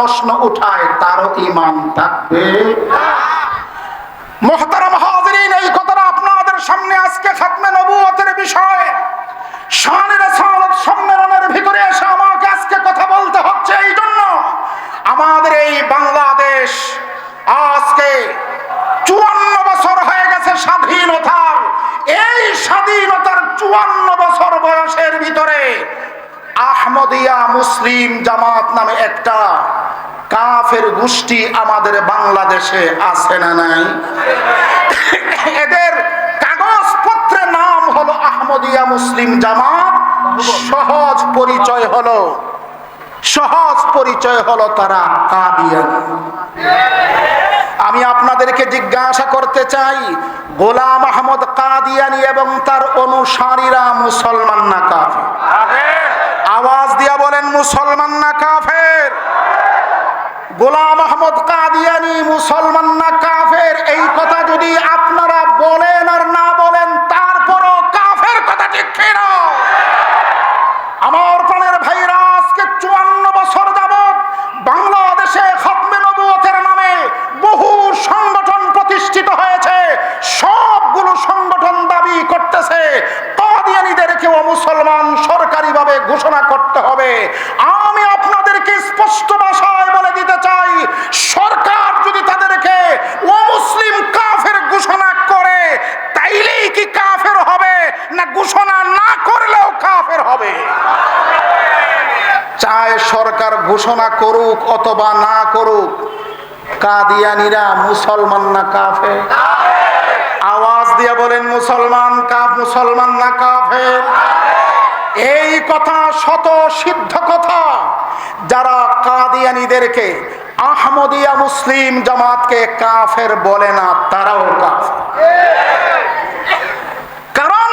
প্রশ্ন উঠায়, তারও ইমান থাকবে। এই কথাটা আপনাদের সামনে আজকে খাতমে নবুয়তের বিষয়। সম্মেলনের ভিতরে আমাকে আজকে কথা বলতে হচ্ছে এই জন্য। আমাদের এই বাংলাদেশ আজকে চুয়ান্ন বছর হয়ে গেছে স্বাধীনতার। এই স্বাধীনতার চুয়ান্ন বছর বয়সের ভিতরে আহমদিয়া মুসলিম জামাত নামে একটা কাফের গোষ্ঠী আমাদের বাংলাদেশে আছে না নাই? এদের কাগজপত্রের নাম হলো আহমদিয়া মুসলিম জামাত। সহজ পরিচয় হলো, সহজ পরিচয় হলো তারা কাদিয়ানি। আমি আপনাদেরকে জিজ্ঞাসা করতে চাই, গোলাম আহমদ কাদিয়ানি এবং তার অনুসারীরা মুসলমান না কাফের? মুসলমান না কাফের? গোলাম আহমদ কাদিয়ানি মুসলমান না কাফের? এই কথা যদি আপনারা বলেন আর না বলেন তারপরও কাফের কথা ঠিক না আমার প্রাণের ভাইরা আজকে চুয়ান্ন বছর যাবৎ বাংলাদেশে খতমে নবুয়তের নামে বহু সংগঠন প্রতিষ্ঠিত হয়েছে সবগুলো সংগঠন দাবি করতেছে কাদিয়ানিদেরকেও মুসলমান সরকারিভাবে ঘোষণা করতে হবে আমি আপনাদেরকে স্পষ্ট ভাষায় বলে দিতে চাই সরকার যদি তাদেরকে অমুসলিম কাফের ঘোষণা করে তাইলেই কি কাফের হবে না ঘোষণা না করলেও কাফের হবে চায় সরকার ঘোষণা করুক অথবা না করুক, কাদিয়ানিরা মুসলমান না কাফে আওয়াজ দিয়ে বলেন, মুসলমান কাফ, মুসলমান না কাফের? এই কথা শত সিদ্ধ কথা। যারা কাদিয়ানিদেরকে আহমদিয়া মুসলিম জামাতকে কাফের বলে না, তারাও কাফের কারণ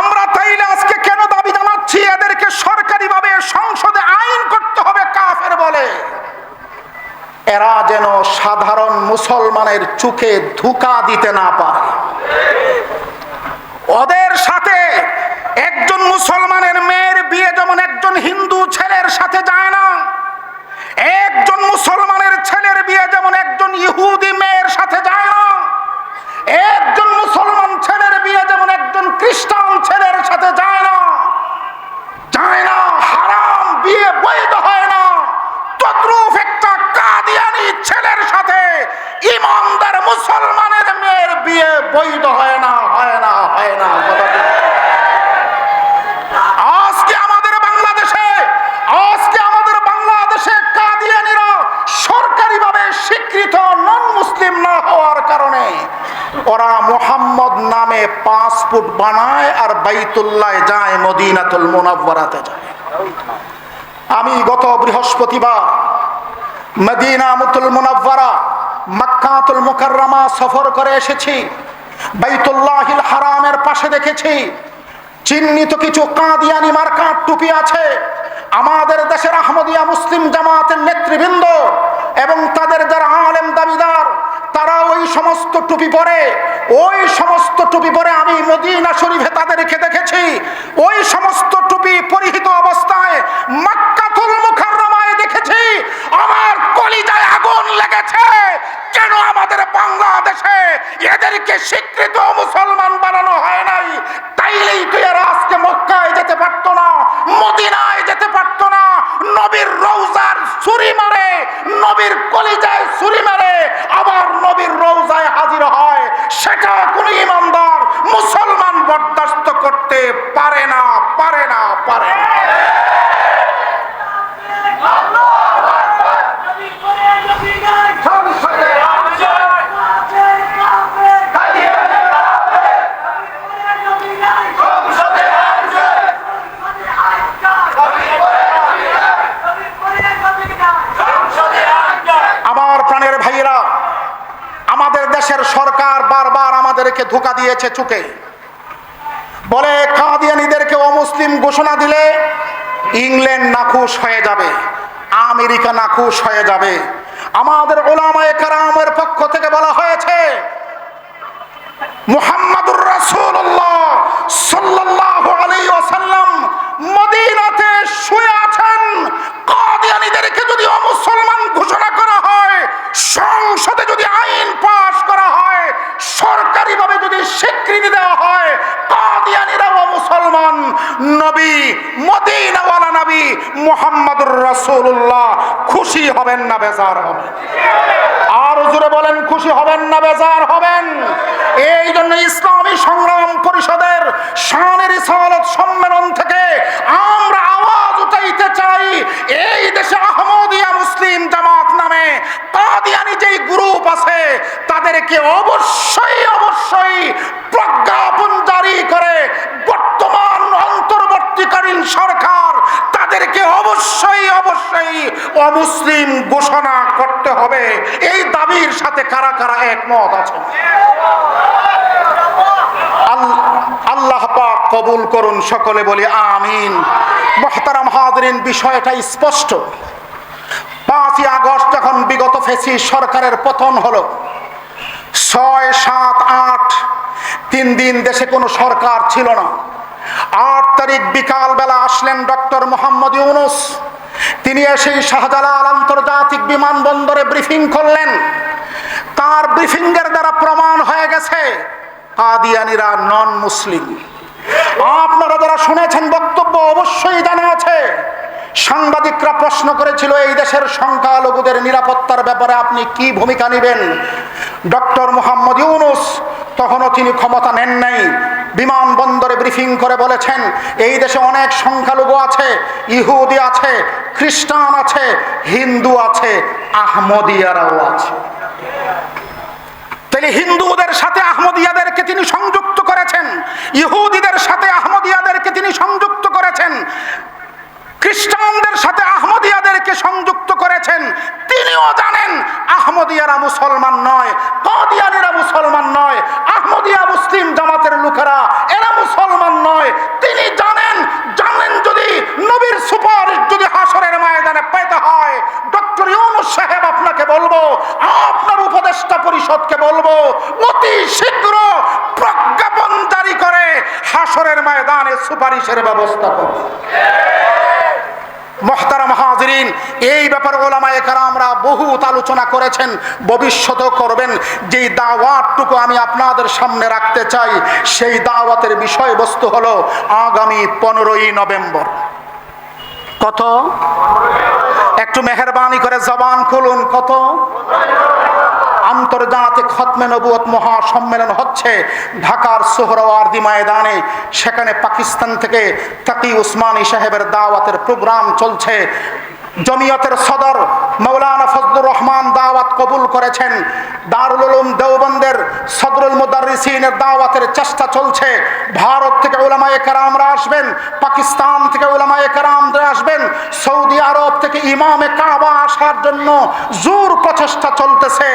আমরা তাইলে আজকে কেন দাবি জানাচ্ছি এদেরকে সরকারিভাবে সংসদে আইন করতে হবে কাফের বলে এরা যেন সাধারণ মুসলমানের চোখে ধোকা দিতে না পারে। ওদের সাথে একজন মুসলমানের মেয়ের বিয়ে যেমন একজন হিন্দু ছেলের সাথে যায় না, একজন মুসলমানের ছেলের বিয়ে যেমন একজন ইহুদি মেয়ের সাথে যায় না, একজন মুসলমান ছেলের বিয়ে যেমন একজন খ্রিস্টান ছেলের সাথে যায় না যায় না হারাম বিয়ে বৈধ হয় না তদ্রুপ একটা কাদিয়ানি ছেলের সাথে ইমানদার মুসলমানের মেয়ের বিয়ে বৈধ হয় না হয় না হয় না কথা ঠিক। আজকে আমাদের বাংলাদেশে আজকে আমাদের বাংলাদেশে কাদিয়ানিরা সরকারিভাবে স্বীকৃত নন মুসলিম না হওয়ার কারণে ওরা নামে পাসপোর্ট বানায় আর বাইতুল্লাহ যায়, মদিনাতুল মোনাব্বরাতে যায়। আমি গত বৃহস্পতিবার মদিনা মুতুল মুনাব্বরা মক্কাতুল মুকাররমা সফর করে এসেছি। বাইতুল্লাহিল হারামের পাশে দেখেছি। চিহ্নিত কিছু কাদিয়ানি মার্কার টুপি আছে। আমাদের দেশের আহমদিয়া মুসলিম জামাতের নেতৃবৃন্দ এবং তাদের যারা আলেম দাবিদার তারা ওই সমস্ত টুপি পরে ওই সমস্ত টুপি পরে আমি মদিনা শরীফে তাদেরকে দেখেছি ওই সমস্ত টুপি পরিহিত অবস্থায় মাক্কাতুল মুখাররমায় দেখেছি আমার কলিজায় আগুন লেগেছে কেন আমাদের বাংলাদেশে এদেরকে স্বীকৃত মুসলমান বানানো হয় নাই তাইলেই তুই আর আজকে মক্কায় যেতে পারতো না মদিনায় যেতে পারতো না নবীর রৌজার ছুরি মারে, নবীর কলিজায় ছুরি মারে, আবার নবীর রৌজায় হাজির হয়। সেটা কোন ইমানদার মুসলমান বরদাস্ত করতে পারে না পারে না পারে না আমার প্রাণের ভাইয়েরা আমাদের দেশের সরকার বারবার ধোকা দিয়েছে চুকে। বলে, কাদিয়ানিদেরকে অমুসলিম ঘোষণা দিলে ইংল্যান্ড নাখুশ হয়ে যাবে, আমেরিকা নাখুশ হয়ে যাবে। আমাদের ওলামায়ে কারামের পক্ষ থেকে বলা হয়েছে, মুহাম্মাদুর রাসূলুল্লাহ সাল্লাল্লাহু আলাইহি ওয়াসাল্লাম মদিনাতে শুয়ে আছেন কাদিয়ানীদেরকে যদি নবী মোহাম্মদুর রাসূলুল্লাহ হবেন না বেজার হবেন। আর জোরে বলেন খুশি হবেন না বেজার হবেন এই জন্য ইসলামী সংগ্রাম পরিষদের শানের ইসালত সম্মেলন থেকে আমরা আওয়াজ উঠাইতে চাই এই দেশে আহমদিয়া মুসলিম জামাত নামে কাদিয়ানি যেই গ্রুপ আছে তাদেরকে অবশ্যই অবশ্যই প্রজ্ঞাপন জারি করে বর্তমান অন্তর্বর্তীকালীন সরকার তাদেরকে অবশ্যই অবশ্যই অমুসলিম ঘোষণা করতে হবে। এই দাবির সাথে কারা কারা একমত আছে আল্লাহ পাক কবুল করুন, সকলে বলি আমিন। মোহতারাম হাজরিন, বিষয়টা স্পষ্ট। পাঁচই আগস্ট যখন বিগত ফেসি সরকারের পতন হলো, ছয়, সাত, আট, তিন দিন দেশে কোনো সরকার ছিল না। আট তারিখ বিকাল বেলা আসলেন ডক্টর মোহাম্মদ ইউনুস। তিনি এসে শাহজালাল আন্তর্জাতিক বিমানবন্দরে ব্রিফিং করলেন। তার ব্রিফিংয়ের দ্বারা প্রমাণ হয়ে গেছে, কাদিয়ানিরা নন মুসলিম আপনারা যারা শুনেছেন, বক্তব্য অবশ্যই জানা আছে। সাংবাদিকরা প্রশ্ন করেছিল, এই দেশের সংখ্যালঘুদের নিরাপত্তার ব্যাপারে আপনি কি ভূমিকা নেবেন? ডক্টর মোহাম্মদ ইউনুস তখনও তিনি ক্ষমতা নেন নাই। বিমানবন্দরে ব্রিফিং করে বলেছেন, এই দেশে অনেক সংখ্যালঘু আছে, ইহুদি আছে খ্রিস্টান আছে, হিন্দু আছে আহমদিয়ারাও আছে। তাহলে হিন্দুদের সাথে আহমদিয়াদেরকে তিনি সংযুক্ত করেছেন, ইহুদিদের সাথে আহমদিয়াদেরকে তিনি সংযুক্ত করেছেন, খ্রিস্টানদের সাথে আহমদিয়াদেরকে সংযুক্ত করেছেন, তিনিও জানেন আহমদিয়ারা মুসলমান নয়, কাদিয়ানিরা মুসলমান নয়, আহমদিয়া মুসলিম জামাতের লোকেরা এরা মুসলমান নয়, তিনি জানেন জানেন যদি নবীর সুপারিশ যদি হাসরের ময়দানে পেতে হয় ডক্টর ইউনুস সাহেব আপনাকে বলব আপনার উপদেষ্টা পরিষদকে বলব, অতি শীঘ্র প্রজ্ঞাপন জারি করে হাসরের ময়দানে সুপারিশের ব্যবস্থা করুন। মহতারাম হাজরিন, এই ব্যাপারে ওলামায়ে আমরা বহুত আলোচনা করেছেন, ভবিষ্যতেও করবেন। যেই দাওয়াতটুকু আমি আপনাদের সামনে রাখতে চাই, সেই দাওয়াতের বিষয়বস্তু হলো আগামী পনেরোই নভেম্বর। কত? একটু মেহরবানি করে জবান খুলুন, কত? আন্তর্জাতিক খতমে নবুয়ত মহাসম্মেলন হচ্ছে ঢাকার সোহরওয়ার্দি ময়দানে। সেখানে পাকিস্তান থেকে তাকি উসমানী সাহেবের দাওয়াতের প্রোগ্রাম চলছে। জমিয়তের সদর করেছেন। দারুল উলুম দেওবন্দের সদরুল মুদারিসিনের দাওয়াতের চেষ্টা চলছে। ভারত থেকে ওলামায়ে কেরামরা আসবেন, পাকিস্তান থেকে ওলামায়ে কেরামরা আসবেন, সৌদি আরব থেকে ইমামে কাবা আসার জন্য জোর প্রচেষ্টা চলতেছে।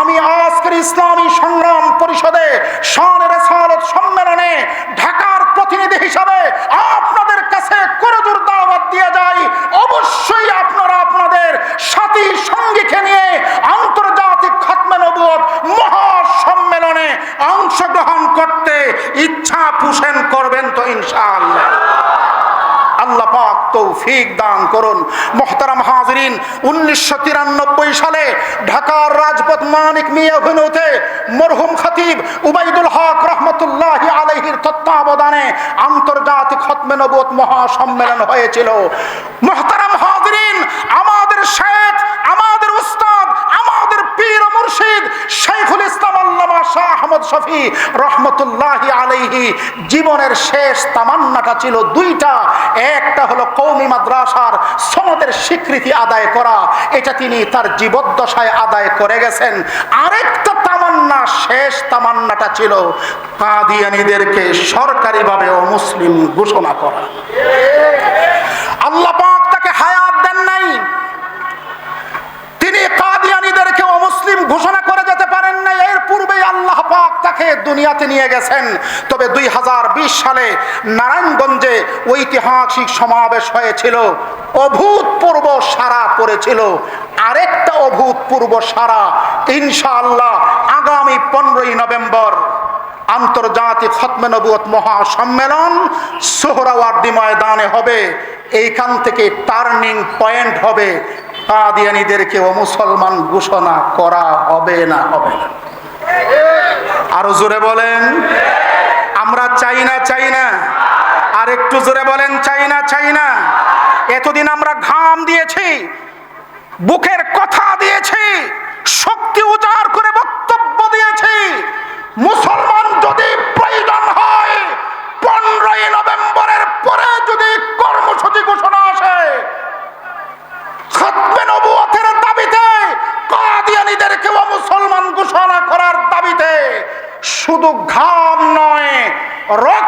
আমি আজকের ইসলামী সংগ্রাম পরিষদে শান রেসালত সম্মেলনে ঢাকার প্রতিনিধি হিসাবে আপনাদের কাছে করজোর দাওয়াত দিয়ে যাই অবশ্যই আপনারা আপনাদের সাথী সঙ্গীকে নিয়ে আন্তর্জাতিক খতমে নবুয়ত মহাসম্মেলনে অংশগ্রহণ করতে ইচ্ছা পোষণ করবেন তো ইনশাআল্লাহ আল্লাহ পাক তৌফিক দান করুন। মোহতারাম হাজরিন, উনিশশো তিরানব্বই সালে ঢাকার রাজপথ মানিক মিয়া অভিনয়তে মরহুম খতিব উবাইদুল হক রহমতুল্লাহ আলহির তত্ত্বাবধানে আন্তর্জাতিক খতমে নবত মহাসম্মেলন হয়েছিল। মোহতারাম হাজরিন আমাদের শেখ আমাদের উস্তাদ আমাদের পীর ও মুর্শিদ শাইখুল ইসলাম আল্লামা শাহ আহমদ শফি রহমতুল্লাহ আলাইহি জীবনের শেষ তামান্নাটা ছিল দুইটা। একটা হলো কৌমি মাদ্রাসার সনদের স্বীকৃতি আদায় করা। এটা তিনি তার জীবদ্দশায় আদায় করে গেছেন। আরেকটা তামান্না, শেষ তামান্নাটা ছিল কাদিয়ানিদেরকে সরকারিভাবে অমুসলিম ঘোষণা করা আল্লাহ পাক তাকে হায়াত দেন নাই তিনি কাদিয়ানিদেরকে অমুসলিম ঘোষণা করে যেতে পারেন না এর পূর্বেই আল্লাহ তাকে দুনিয়াতে নিয়ে গেছেন। তবে দুই হাজার বিশ সালে নারায়ণগঞ্জে ঐতিহাসিক সমাবেশ হয়েছিল। অভূতপূর্ব সারা পড়েছিল। আরেকটা অভূতপূর্ব সারা, ইনশাআল্লাহ, আগামী পনেরোই নভেম্বর আন্তর্জাতিক খতমে নবুয়ত মহাসম্মেলন সোহরাওয়ার্দি ময়দানে হবে। এইখান থেকে টার্নিং পয়েন্ট হবে। কাদিয়ানিদেরকে ও মুসলমান ঘোষণা করা হবে না হবে না। আরও জোরে বলেন। আমরা চাই না চাই না। আর একটু জোরে বলেন, চাই না চাই না। এতদিন আমরা ঘাম দিয়েছি, বুকের কথা দিয়েছি, শক্তি উজাড় করে বক্তব্য দিয়েছি। মুসলমান যদি প্রয়োজন হয় পনেরোই নভেম্বরের পরে যদি কর্মসূচি ঘোষণা আসে খতমে নবুয়তের দাবিতে কাদিয়ানীদেরকেও মুসলমান ঘোষণা করার দাবিতে শুধু ঘাম নয় রক্তের